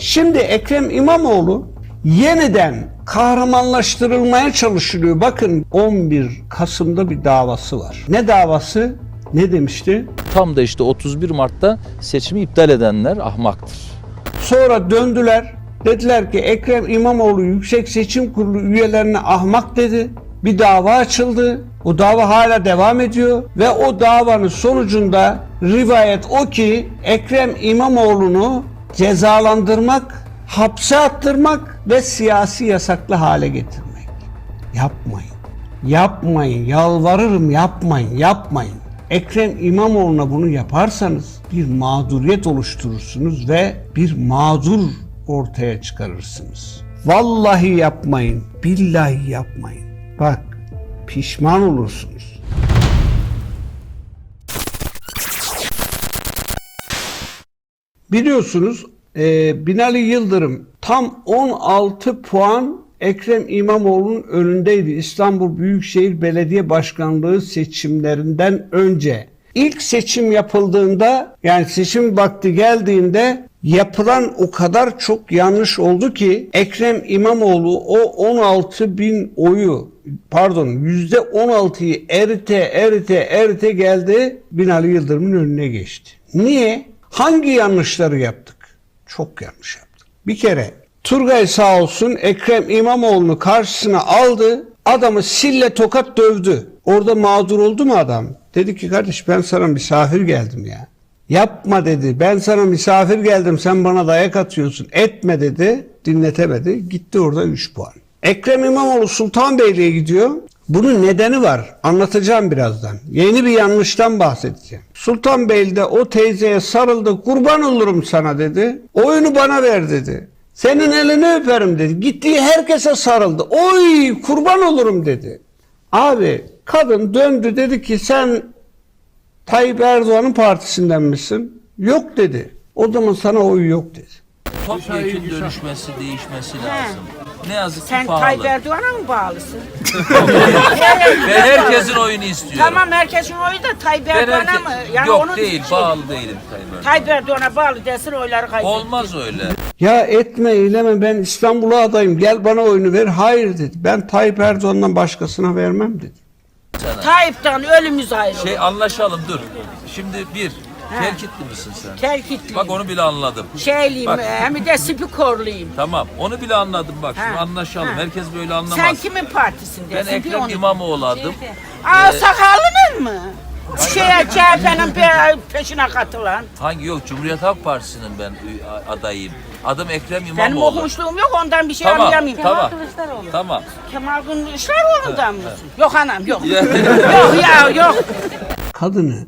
Şimdi Ekrem İmamoğlu yeniden kahramanlaştırılmaya çalışılıyor. Bakın 11 Kasım'da bir davası var. Ne davası? Ne demişti? Tam da işte 31 Mart'ta seçimi iptal edenler ahmaktır. Sonra döndüler. Dediler ki Ekrem İmamoğlu Yüksek Seçim Kurulu üyelerine ahmak dedi. Bir dava açıldı. O dava hala devam ediyor ve o davanın sonucunda rivayet o ki Ekrem İmamoğlu'nu cezalandırmak, hapse attırmak ve siyasi yasaklı hale getirmek. Yapmayın. Yapmayın. Yalvarırım yapmayın. Yapmayın. Ekrem İmamoğlu'na bunu yaparsanız bir mağduriyet oluşturursunuz ve bir mağdur ortaya çıkarırsınız. Vallahi yapmayın. Billahi yapmayın. Bak pişman olursunuz. Biliyorsunuz e, Binali Yıldırım tam 16 puan Ekrem İmamoğlu'nun önündeydi İstanbul Büyükşehir Belediye Başkanlığı seçimlerinden önce. İlk seçim yapıldığında yani seçim vakti geldiğinde yapılan o kadar çok yanlış oldu ki Ekrem İmamoğlu o 16 bin oyu pardon yüzde 16'yı erite erite erite geldi Binali Yıldırım'ın önüne geçti. Niye? Hangi yanlışları yaptık? Çok yanlış yaptık. Bir kere Turgay sağ olsun Ekrem İmamoğlu'nu karşısına aldı. Adamı sille tokat dövdü. Orada mağdur oldu mu adam? Dedi ki kardeş ben sana misafir geldim ya. Yapma dedi. Ben sana misafir geldim. Sen bana dayak atıyorsun. Etme dedi. Dinletemedi. Gitti orada 3 puan. Ekrem İmamoğlu Sultanbeyli'ye gidiyor. Bunun nedeni var. Anlatacağım birazdan. Yeni bir yanlıştan bahsedeceğim. Sultanbeyli'de o teyzeye sarıldı. Kurban olurum sana dedi. Oyunu bana ver dedi. Senin elini öperim dedi. Gittiği herkese sarıldı. Oy kurban olurum dedi. Abi kadın döndü dedi ki sen Tayyip Erdoğan'ın partisinden misin? Yok dedi. O zaman sana oy yok dedi. Topyekun dönüşmesi, değişmesi lazım. Ne yazık ki Sen pahalı. Tayyip Erdoğan'a mı bağlısın? Ben herkesin oyunu istiyorum. tamam herkesin oyu da Tayyip Ben Erdoğan'a herke- mı? Yani Yok onu değil, şey- bağlı değilim Tayyip Erdoğan. Tayyip Erdoğan'a bağlı desin oyları kaybettin. Olmaz öyle. Ya etme eyleme ben İstanbul'a adayım gel bana oyunu ver. Hayır dedi. Ben Tayyip Erdoğan'dan başkasına vermem dedi. Tayyip'ten ölümüz ayrı. Şey anlaşalım dur. Şimdi bir, terkitli misin sen? Terkitliyim. Bak onu bile anladım. Şeyliyim Bak. e, hem de spikorluyum. Tamam, onu bile anladım bak. Şimdi Ha, anlaşalım. ha. Herkes böyle anlamaz. Sen kimin partisindesin? Ben Bir Ekrem onu- İmamoğlu adım. Aa sakallının mı? Şeye CHP'nin pe- peşine katılan. Hangi yok? Cumhuriyet Halk Partisi'nin ben ü- adayım. Adım Ekrem Benim İmamoğlu. okumuşluğum yok ondan bir şey Tamam, anlayamayayım. tamam. Tamam. Kemal Kılıçdaroğlu'ndan mısın? Yok anam yok. Yok ya yok. Kadını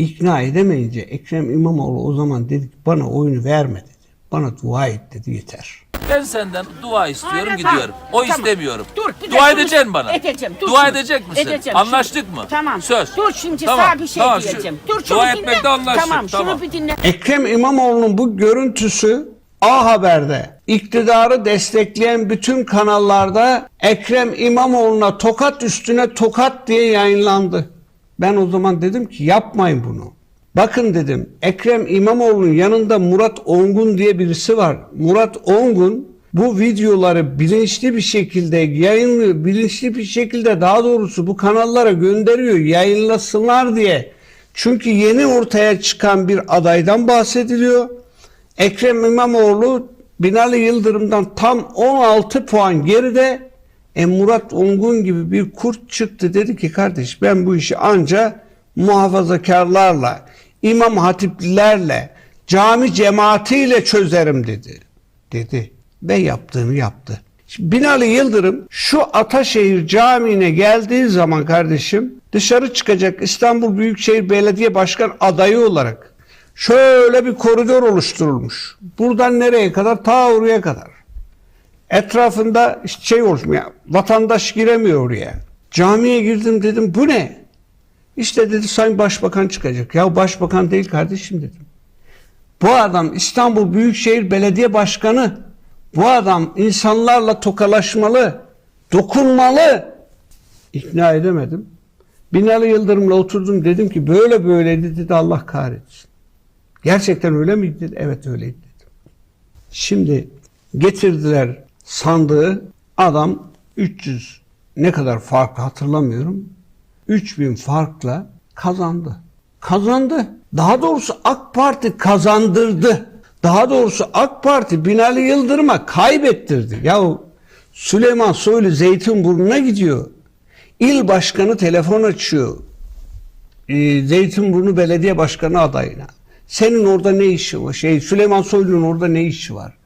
ikna edemeyince Ekrem İmamoğlu o zaman dedi ki bana oyunu verme dedi. Bana dua et dedi yeter. Ben senden dua istiyorum Aynen, gidiyorum. tamam. O Tamam. istemiyorum. Dur, bir dua edeceksin bana. Edeceğim, dur dua şimdi. edecek misin? Edeceğim. Anlaştık Şimdi- mı? Tamam. Söz. Dur şimdi Tamam, sana bir şey tamam, şu- diyeceğim. Dur şunu dua dinle. etmekte anlaştık. Tamam, Tamam. şunu bir dinle. Ekrem İmamoğlu'nun bu görüntüsü A Haber'de iktidarı destekleyen bütün kanallarda Ekrem İmamoğlu'na tokat üstüne tokat diye yayınlandı. Ben o zaman dedim ki yapmayın bunu. Bakın dedim Ekrem İmamoğlu'nun yanında Murat Ongun diye birisi var. Murat Ongun bu videoları bilinçli bir şekilde yayınlıyor. Bilinçli bir şekilde daha doğrusu bu kanallara gönderiyor yayınlasınlar diye. Çünkü yeni ortaya çıkan bir adaydan bahsediliyor. Ekrem İmamoğlu Binali Yıldırım'dan tam 16 puan geride. E Murat Ongun gibi bir kurt çıktı dedi ki kardeş ben bu işi anca muhafazakarlarla, imam hatiplilerle, cami cemaatiyle çözerim dedi. Dedi ve yaptığını yaptı. Şimdi Binali Yıldırım şu Ataşehir Camii'ne geldiği zaman kardeşim dışarı çıkacak İstanbul Büyükşehir Belediye Başkan adayı olarak şöyle bir koridor oluşturulmuş. Buradan nereye kadar? Ta oraya kadar. Etrafında şey oluşmuş. ya, vatandaş giremiyor oraya. Camiye girdim dedim bu ne? İşte dedi Sayın Başbakan çıkacak. Ya başbakan değil kardeşim dedim. Bu adam İstanbul Büyükşehir Belediye Başkanı. Bu adam insanlarla tokalaşmalı, dokunmalı. İkna edemedim. Binali Yıldırım'la oturdum dedim ki böyle böyle dedi Allah kahretsin. Gerçekten öyle miydi? dedi. Evet öyleydi dedim. Şimdi getirdiler sandığı adam 300 ne kadar fark hatırlamıyorum. 3000 farkla kazandı. Kazandı. Daha doğrusu AK Parti kazandırdı. Daha doğrusu AK Parti Binali Yıldırım'a kaybettirdi. Yahu Süleyman Soylu Zeytinburnu'na gidiyor. İl başkanı telefon açıyor. Ee, Zeytinburnu Belediye Başkanı adayına. Senin orada ne işi var? Şey Süleyman Soylu'nun orada ne işi var?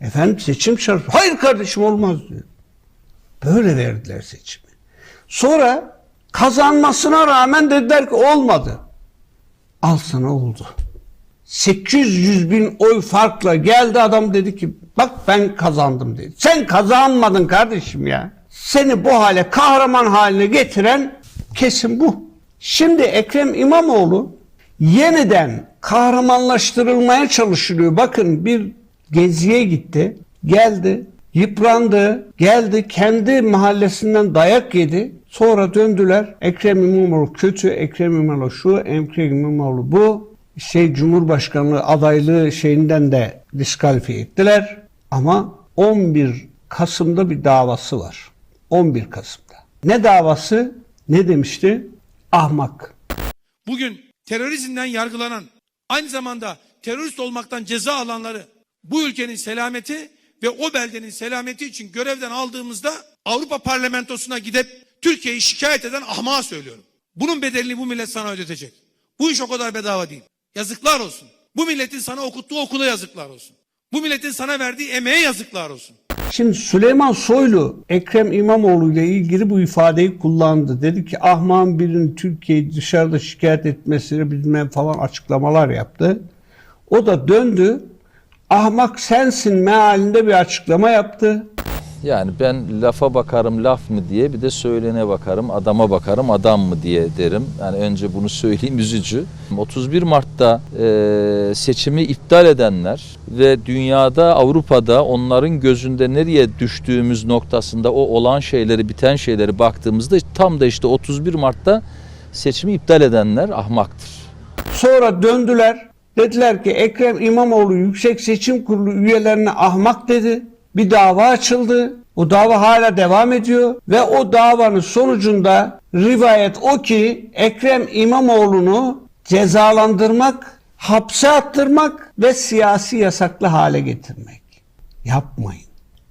Efendim seçim şart. Hayır kardeşim olmaz diyor. Böyle verdiler seçimi. Sonra kazanmasına rağmen dediler ki olmadı. Al sana oldu. 800 bin oy farkla geldi adam dedi ki bak ben kazandım dedi. Sen kazanmadın kardeşim ya. Seni bu hale kahraman haline getiren kesin bu. Şimdi Ekrem İmamoğlu yeniden kahramanlaştırılmaya çalışılıyor. Bakın bir geziye gitti, geldi, yıprandı, geldi, kendi mahallesinden dayak yedi. Sonra döndüler. Ekrem İmamoğlu kötü, Ekrem İmamoğlu şu, Ekrem İmamoğlu bu. Şey Cumhurbaşkanlığı adaylığı şeyinden de diskalifiye ettiler. Ama 11 Kasım'da bir davası var. 11 Kasım'da. Ne davası? Ne demişti? Ahmak. bugün terörizmden yargılanan, aynı zamanda terörist olmaktan ceza alanları bu ülkenin selameti ve o beldenin selameti için görevden aldığımızda Avrupa Parlamentosu'na gidip Türkiye'yi şikayet eden ahmağa söylüyorum. Bunun bedelini bu millet sana ödetecek. Bu iş o kadar bedava değil. Yazıklar olsun. Bu milletin sana okuttuğu okula yazıklar olsun. Bu milletin sana verdiği emeğe yazıklar olsun. Şimdi Süleyman Soylu Ekrem İmamoğlu ile ilgili bu ifadeyi kullandı. Dedi ki ahman birinin Türkiye'yi dışarıda şikayet etmesini bilmem falan açıklamalar yaptı. O da döndü. Ahmak sensin mealinde bir açıklama yaptı. Yani ben lafa bakarım laf mı diye bir de söylene bakarım adama bakarım adam mı diye derim. Yani önce bunu söyleyeyim üzücü. 31 Mart'ta e, seçimi iptal edenler ve dünyada Avrupa'da onların gözünde nereye düştüğümüz noktasında o olan şeyleri biten şeyleri baktığımızda tam da işte 31 Mart'ta seçimi iptal edenler ahmaktır. Sonra döndüler. Dediler ki Ekrem İmamoğlu Yüksek Seçim Kurulu üyelerine ahmak dedi. Bir dava açıldı. O dava hala devam ediyor ve o davanın sonucunda rivayet o ki Ekrem İmamoğlu'nu cezalandırmak, hapse attırmak ve siyasi yasaklı hale getirmek. Yapmayın.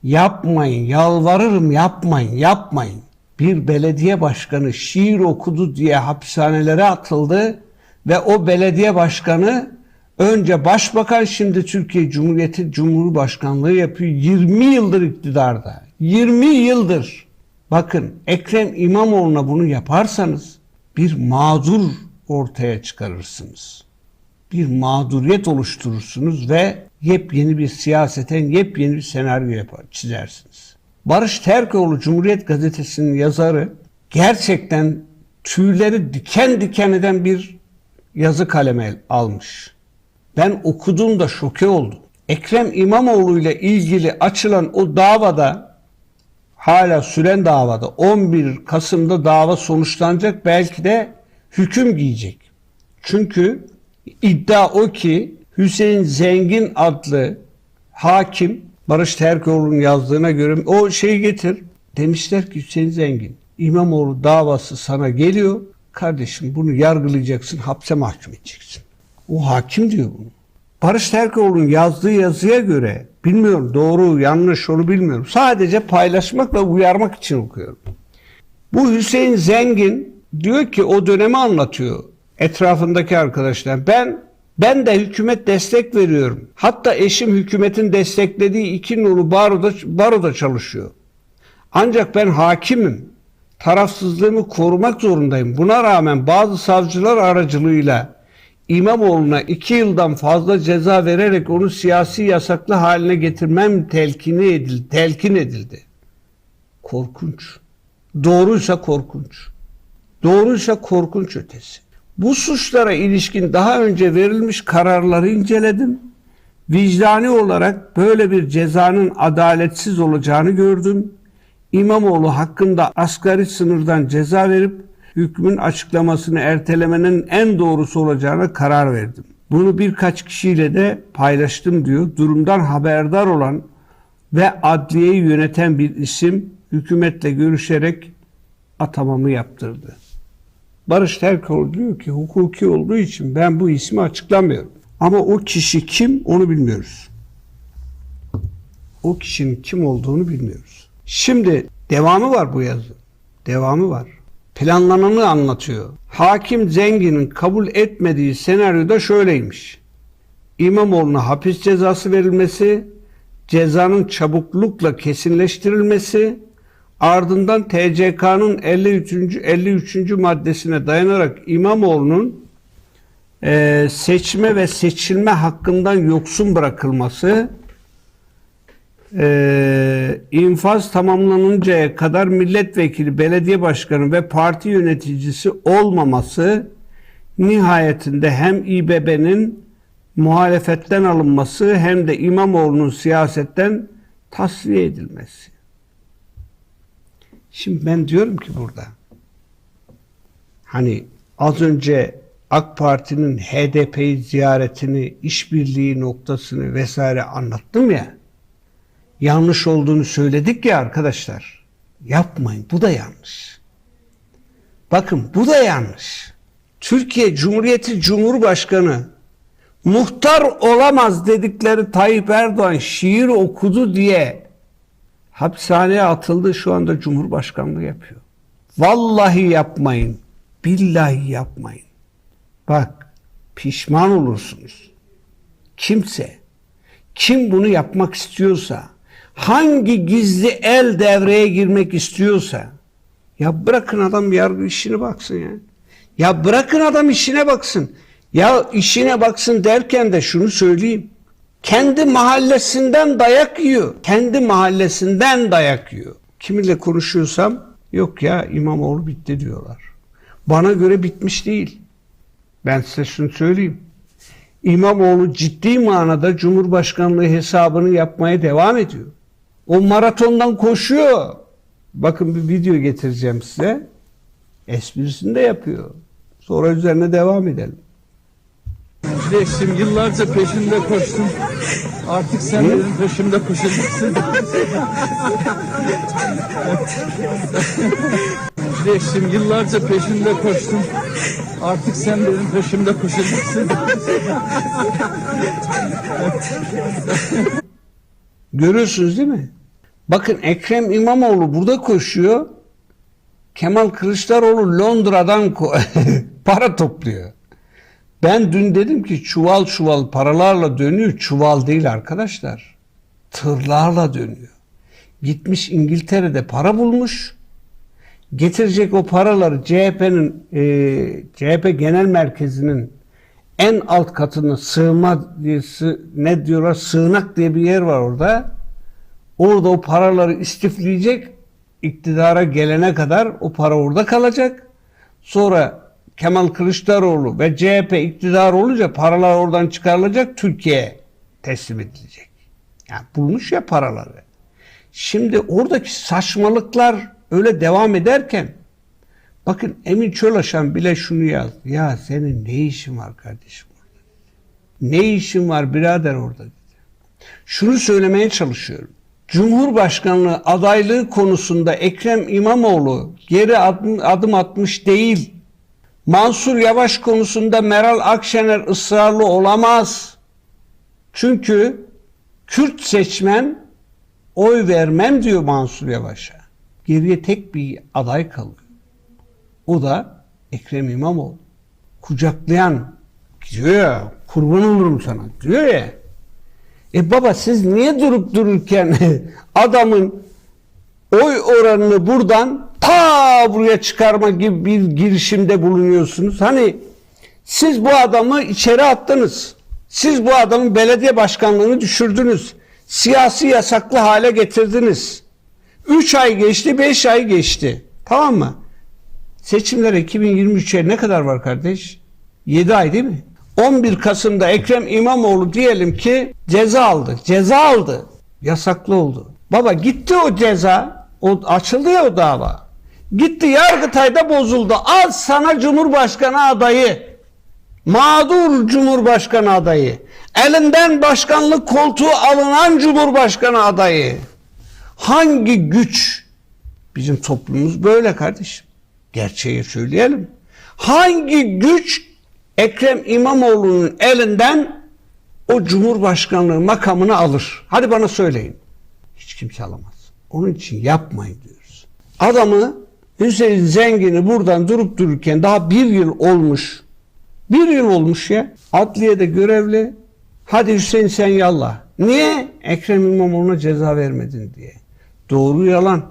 Yapmayın. Yalvarırım yapmayın. Yapmayın. Bir belediye başkanı şiir okudu diye hapishanelere atıldı ve o belediye başkanı önce başbakan şimdi Türkiye Cumhuriyeti Cumhurbaşkanlığı yapıyor. 20 yıldır iktidarda. 20 yıldır. Bakın Ekrem İmamoğlu'na bunu yaparsanız bir mağdur ortaya çıkarırsınız bir mağduriyet oluşturursunuz ve yepyeni bir siyaseten yepyeni bir senaryo yapar, çizersiniz. Barış Terkoğlu Cumhuriyet Gazetesi'nin yazarı gerçekten tüyleri diken diken eden bir yazı kaleme almış. Ben okuduğumda şoke oldum. Ekrem İmamoğlu ile ilgili açılan o davada hala süren davada 11 Kasım'da dava sonuçlanacak belki de hüküm giyecek. Çünkü iddia o ki Hüseyin Zengin adlı hakim Barış Terkoğlu'nun yazdığına göre o şeyi getir. Demişler ki Hüseyin Zengin İmamoğlu davası sana geliyor. Kardeşim bunu yargılayacaksın, hapse mahkum edeceksin. O hakim diyor bunu. Barış Terkoğlu'nun yazdığı yazıya göre bilmiyorum doğru yanlış onu bilmiyorum. Sadece paylaşmak ve uyarmak için okuyorum. Bu Hüseyin Zengin diyor ki o dönemi anlatıyor etrafındaki arkadaşlar. Ben ben de hükümet destek veriyorum. Hatta eşim hükümetin desteklediği iki nolu baroda, baroda çalışıyor. Ancak ben hakimim. Tarafsızlığımı korumak zorundayım. Buna rağmen bazı savcılar aracılığıyla İmamoğlu'na iki yıldan fazla ceza vererek onu siyasi yasaklı haline getirmem telkini edildi, telkin edildi. Korkunç. Doğruysa korkunç. Doğruysa korkunç ötesi. Bu suçlara ilişkin daha önce verilmiş kararları inceledim. Vicdani olarak böyle bir cezanın adaletsiz olacağını gördüm. İmamoğlu hakkında asgari sınırdan ceza verip hükmün açıklamasını ertelemenin en doğrusu olacağına karar verdim. Bunu birkaç kişiyle de paylaştım diyor. Durumdan haberdar olan ve adliyeyi yöneten bir isim hükümetle görüşerek atamamı yaptırdı. Barış Terkoğlu diyor ki hukuki olduğu için ben bu ismi açıklamıyorum. Ama o kişi kim onu bilmiyoruz. O kişinin kim olduğunu bilmiyoruz. Şimdi devamı var bu yazı. Devamı var. Planlananı anlatıyor. Hakim Zengin'in kabul etmediği senaryoda şöyleymiş. İmamoğlu'na hapis cezası verilmesi, cezanın çabuklukla kesinleştirilmesi, ardından TCK'nın 53. 53. maddesine dayanarak İmamoğlu'nun eee, seçme ve seçilme hakkından yoksun bırakılması, eee, infaz tamamlanıncaya kadar milletvekili, belediye başkanı ve parti yöneticisi olmaması, nihayetinde hem İBB'nin muhalefetten alınması hem de İmamoğlu'nun siyasetten tasfiye edilmesi. Şimdi ben diyorum ki burada hani az önce AK Parti'nin HDP'yi ziyaretini, işbirliği noktasını vesaire anlattım ya. Yanlış olduğunu söyledik ya arkadaşlar. Yapmayın. Bu da yanlış. Bakın bu da yanlış. Türkiye Cumhuriyeti Cumhurbaşkanı muhtar olamaz dedikleri Tayyip Erdoğan şiir okudu diye hapishaneye atıldı şu anda Cumhurbaşkanlığı yapıyor. Vallahi yapmayın. Billahi yapmayın. Bak pişman olursunuz. Kimse kim bunu yapmak istiyorsa hangi gizli el devreye girmek istiyorsa ya bırakın adam yargı işine baksın ya. Ya bırakın adam işine baksın. Ya işine baksın derken de şunu söyleyeyim. Kendi mahallesinden dayak yiyor. Kendi mahallesinden dayak yiyor. Kiminle konuşuyorsam yok ya İmamoğlu bitti diyorlar. Bana göre bitmiş değil. Ben size şunu söyleyeyim. İmamoğlu ciddi manada Cumhurbaşkanlığı hesabını yapmaya devam ediyor. O maratondan koşuyor. Bakın bir video getireceğim size. Esprisini de yapıyor. Sonra üzerine devam edelim. Resim yıllarca peşinde koştum. Artık sen benim peşimde koşacaksın. Resim yıllarca peşinde koştum. Artık sen benim peşimde koşacaksın. Görüyorsunuz değil mi? Bakın Ekrem İmamoğlu burada koşuyor. Kemal Kılıçdaroğlu Londra'dan para topluyor. Ben dün dedim ki çuval çuval paralarla dönüyor. Çuval değil arkadaşlar. Tırlarla dönüyor. Gitmiş İngiltere'de para bulmuş. Getirecek o paraları CHP'nin e, CHP Genel Merkezi'nin en alt katını sığma diye ne diyorlar sığınak diye bir yer var orada. Orada o paraları istifleyecek. iktidara gelene kadar o para orada kalacak. Sonra Kemal Kılıçdaroğlu ve CHP iktidar olunca paralar oradan çıkarılacak Türkiye'ye teslim edilecek. Yani bulmuş ya paraları. Şimdi oradaki saçmalıklar öyle devam ederken bakın Emin Çölaşan bile şunu yazdı. Ya senin ne işin var kardeşim orada? Ne işin var birader orada. Şunu söylemeye çalışıyorum. Cumhurbaşkanlığı adaylığı konusunda Ekrem İmamoğlu geri adım, adım atmış değil. Mansur Yavaş konusunda Meral Akşener ısrarlı olamaz. Çünkü Kürt seçmen oy vermem diyor Mansur Yavaş'a. Geriye tek bir aday kalıyor. O da Ekrem İmamoğlu. Kucaklayan diyor ya kurban olurum sana diyor ya. E baba siz niye durup dururken adamın oy oranını buradan ta buraya çıkarma gibi bir girişimde bulunuyorsunuz? Hani siz bu adamı içeri attınız. Siz bu adamın belediye başkanlığını düşürdünüz. Siyasi yasaklı hale getirdiniz. 3 ay geçti, 5 ay geçti. Tamam mı? Seçimler 2023'e ne kadar var kardeş? 7 ay değil mi? 11 Kasım'da Ekrem İmamoğlu diyelim ki ceza aldı. Ceza aldı. Yasaklı oldu. Baba gitti o ceza. O açıldı ya o dava. Gitti Yargıtay'da bozuldu. Al sana Cumhurbaşkanı adayı. mağdur Cumhurbaşkanı adayı, elinden başkanlık koltuğu alınan Cumhurbaşkanı adayı. Hangi güç? Bizim toplumumuz böyle kardeşim. Gerçeği söyleyelim. Hangi güç Ekrem İmamoğlu'nun elinden o Cumhurbaşkanlığı makamını alır? Hadi bana söyleyin. Hiç kimse alamaz. Onun için yapmayın diyoruz. Adamı Hüseyin Zengin'i buradan durup dururken daha bir yıl olmuş. Bir yıl olmuş ya. Adliyede görevli. Hadi Hüseyin sen yallah. Niye? Ekrem İmamoğlu'na ceza vermedin diye. Doğru yalan.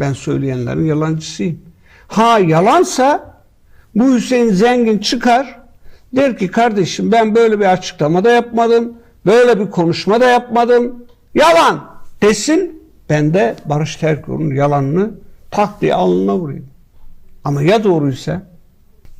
Ben söyleyenlerin yalancısıyım. Ha yalansa bu Hüseyin Zengin çıkar. Der ki kardeşim ben böyle bir açıklama da yapmadım. Böyle bir konuşma da yapmadım. Yalan desin. Ben de Barış Terkoğlu'nun yalanını tak diye alnına vurayım. Ama ya doğruysa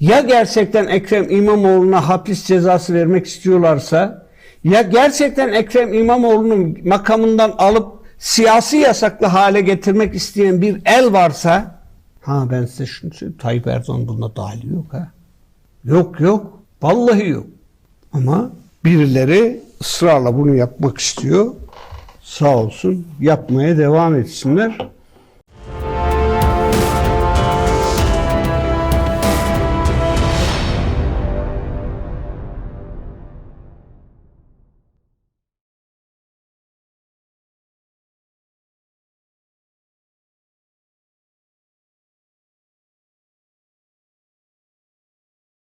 ya gerçekten Ekrem İmamoğlu'na hapis cezası vermek istiyorlarsa ya gerçekten Ekrem İmamoğlu'nun makamından alıp siyasi yasaklı hale getirmek isteyen bir el varsa ha ben size şunu söyleyeyim Tayyip Erdoğan bunda dahili yok ha. Yok yok. Vallahi yok. Ama birileri ısrarla bunu yapmak istiyor. Sağ olsun yapmaya devam etsinler.